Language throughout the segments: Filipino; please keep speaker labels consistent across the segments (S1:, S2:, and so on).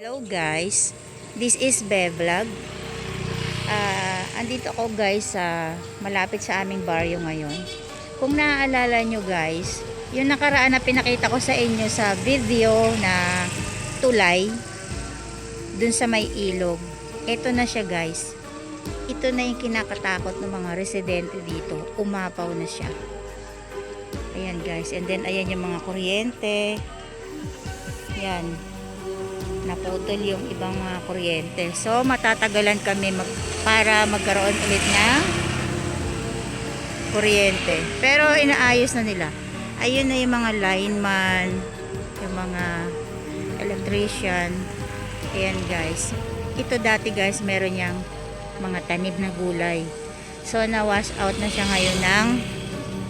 S1: Hello guys, this is Bevlog. Ah, andito ako guys sa malapit sa aming baryo ngayon. Kung naaalala nyo guys, yung nakaraan na pinakita ko sa inyo sa video na tulay dun sa may ilog. Ito na siya guys. Ito na yung kinakatakot ng mga residente dito. Umapaw na siya. Ayan guys. And then ayan yung mga kuryente. Yan naputol yung ibang mga kuryente. So, matatagalan kami mag, para magkaroon ulit ng kuryente. Pero, inaayos na nila. Ayun na yung mga lineman, yung mga electrician. Ayan guys. Ito dati guys, meron niyang mga tanim na gulay. So, na-wash out na siya ngayon ng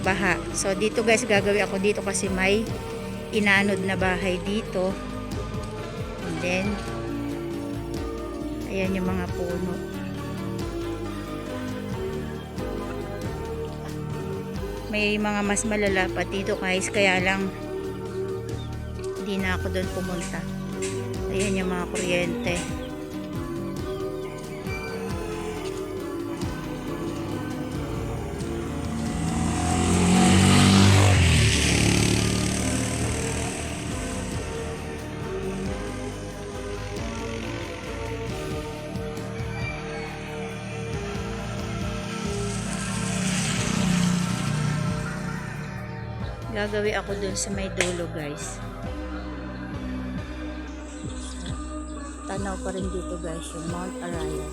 S1: baha. So, dito guys, gagawin ako dito kasi may inanod na bahay dito. Then, ayan yung mga puno. May mga mas malala dito guys, kaya lang hindi na ako doon pumunta. Ayan yung mga kuryente. Gagawin ako doon sa may dulo guys. Tanaw pa rin dito guys yung Mount Araya.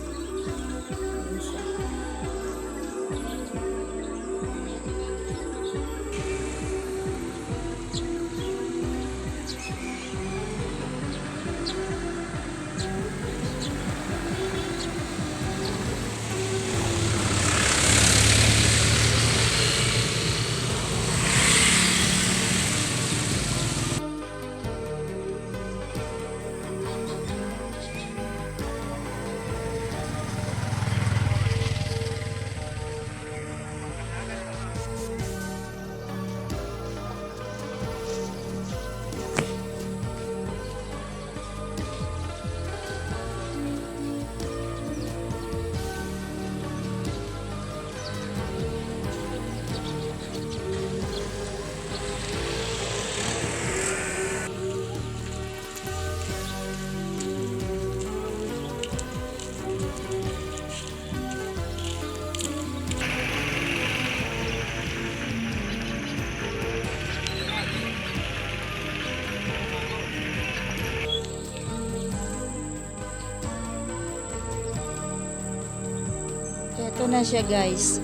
S1: Na siya guys.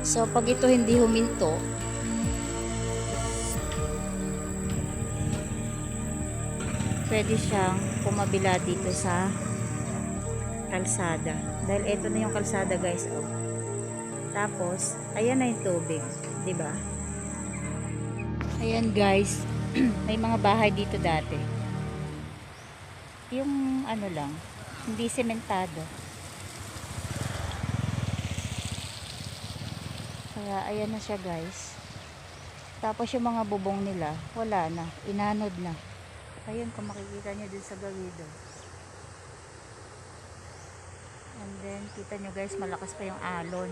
S1: So pag ito hindi huminto, pwede siyang pumabila dito sa kalsada. Dahil ito na yung kalsada guys. Oh. Tapos, ayan na yung tubig. ba? Ayan guys. May mga bahay dito dati. Yung ano lang, hindi sementado. Kaya ayan na siya guys. Tapos yung mga bubong nila, wala na. Inanod na. Ayun kung makikita nyo dun sa gawido. And then, kita nyo guys, malakas pa yung alon.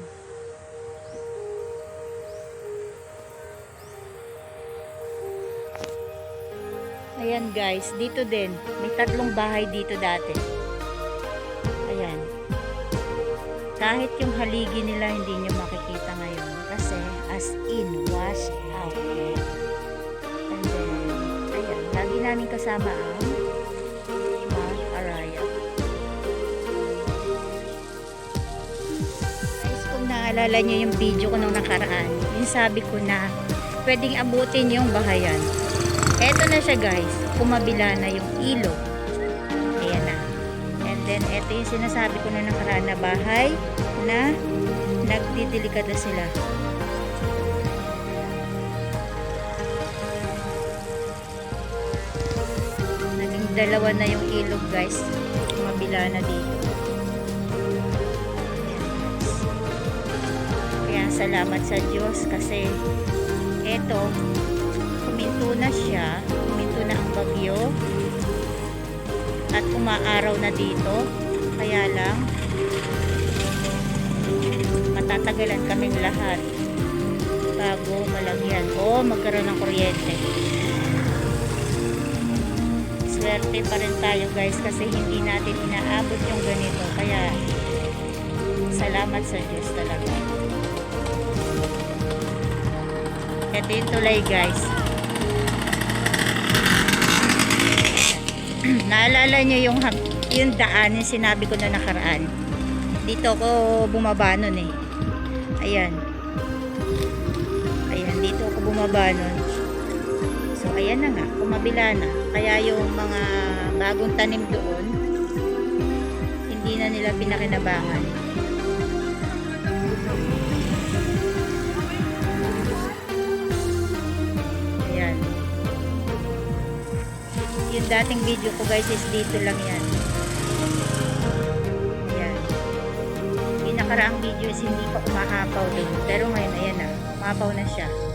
S1: Ayan guys, dito din. May tatlong bahay dito dati. Ayan. Kahit yung haligi nila hindi nyo makikita as in, wash out. And then, ayan. Lagi namin kasama ang Araya. Guys, kung naalala nyo yung video ko nung nakaraan, yung sabi ko na pwedeng abutin yung bahayan. Eto na siya guys. Kumabila na yung ilog. Ayan na. And then, eto yung sinasabi ko na nakaraan na bahay na nagdidelikada sila. Dalawa na yung ilog guys. Kumabila na dito. Kaya salamat sa Diyos kasi eto, huminto na siya, huminto na ang bagyo. at umaaraw na dito. Kaya lang, matatagalan kaming lahat bago malagyan o magkaroon ng kuryente. Swerte pa rin tayo guys kasi hindi natin inaabot yung ganito. Kaya salamat sa Diyos talaga. Ito yung tulay guys. Naalala nyo yung, yung daan, yung sinabi ko na nakaraan. Dito ako bumaba nun eh. Ayan. Ayan, dito ako bumaba nun. Ayan na nga, kumabila na. Kaya yung mga bagong tanim doon, hindi na nila pinakinabangan. Ayan. Yung dating video ko guys is dito lang yan. Ayan. Yung nakaraang video is hindi pa umahapaw din. Pero ngayon, ayan na. Umahapaw na siya.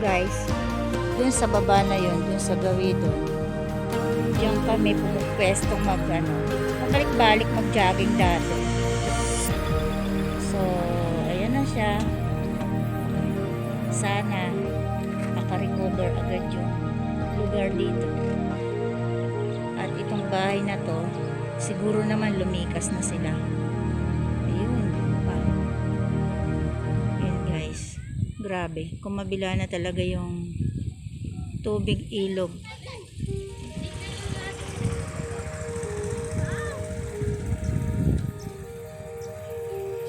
S1: Guys, dun sa baba na yun, dun sa gawido, diyan kami pumupwestong mag ano, balik mag-jogging dati. So, ayan na siya. Sana makarecover agad yung lugar dito. At itong bahay na to, siguro naman lumikas na sila. Grabe. Kumabila na talaga yung tubig ilog.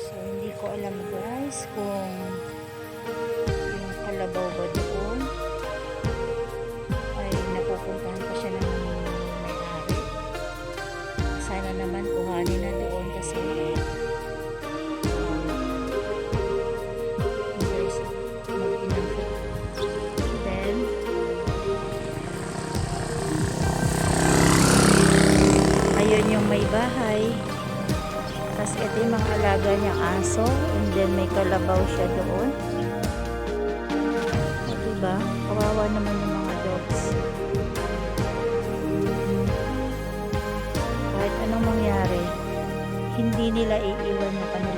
S1: So, hindi ko alam guys kung yung kalabaw ba doon ay napupuntahan pa siya ng may-ari. Sana naman kuhanin na doon kasi aso. And then may kalabaw siya doon. O, diba? Kawawa naman yung mga dogs. Kahit anong mangyari, hindi nila iiwan yung kanilang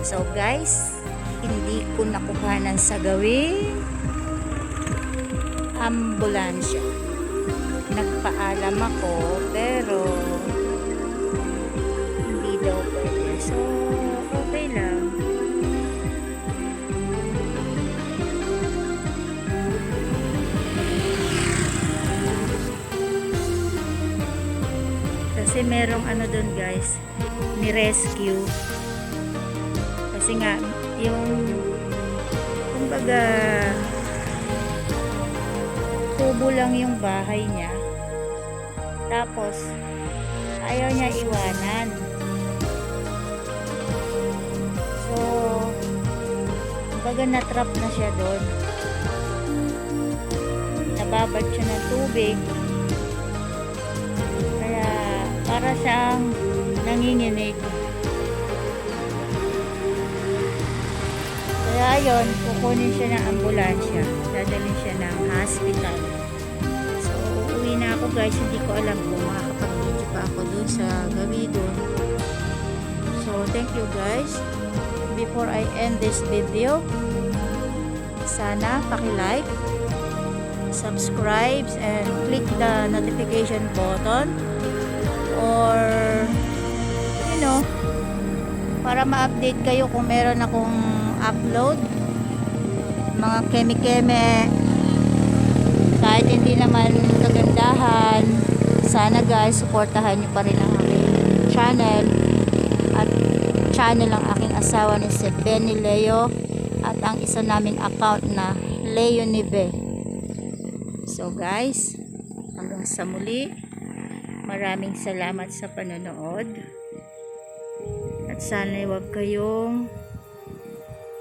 S1: So guys, hindi ko nakuhanan sa gawing ambulansya. Nagpaalam ako pero hindi daw pwede. So, okay lang. Kasi merong ano doon guys, ni-rescue. Kasi nga, yung kumbaga kubo lang yung bahay niya. Tapos, ayaw niya iwanan. So, kumbaga na-trap na siya doon. Nababad siya ng tubig. Kaya, Para siyang nanginginig. Kaya yun, kukunin siya ng ambulansya. Dadalhin siya ng hospital. So, uuwi na ako guys. Hindi ko alam kung makakapag-video pa ako dun sa gabi dun. So, thank you guys. Before I end this video, sana paki-like, subscribe, and click the notification button or you know, para ma-update kayo kung meron akong upload. Mga keme-keme. Kahit hindi naman kagandahan sana guys supportahan nyo pa rin ang aking channel. At channel ang aking asawa ni si Benny Leo at ang isa naming account na Leo Nive so guys hanggang sa muli. Maraming salamat sa panonood. At sana wag kayong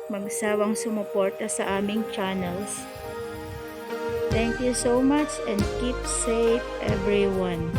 S1: magsawang sumuporta sa aming channels. Thank you so much and keep safe everyone.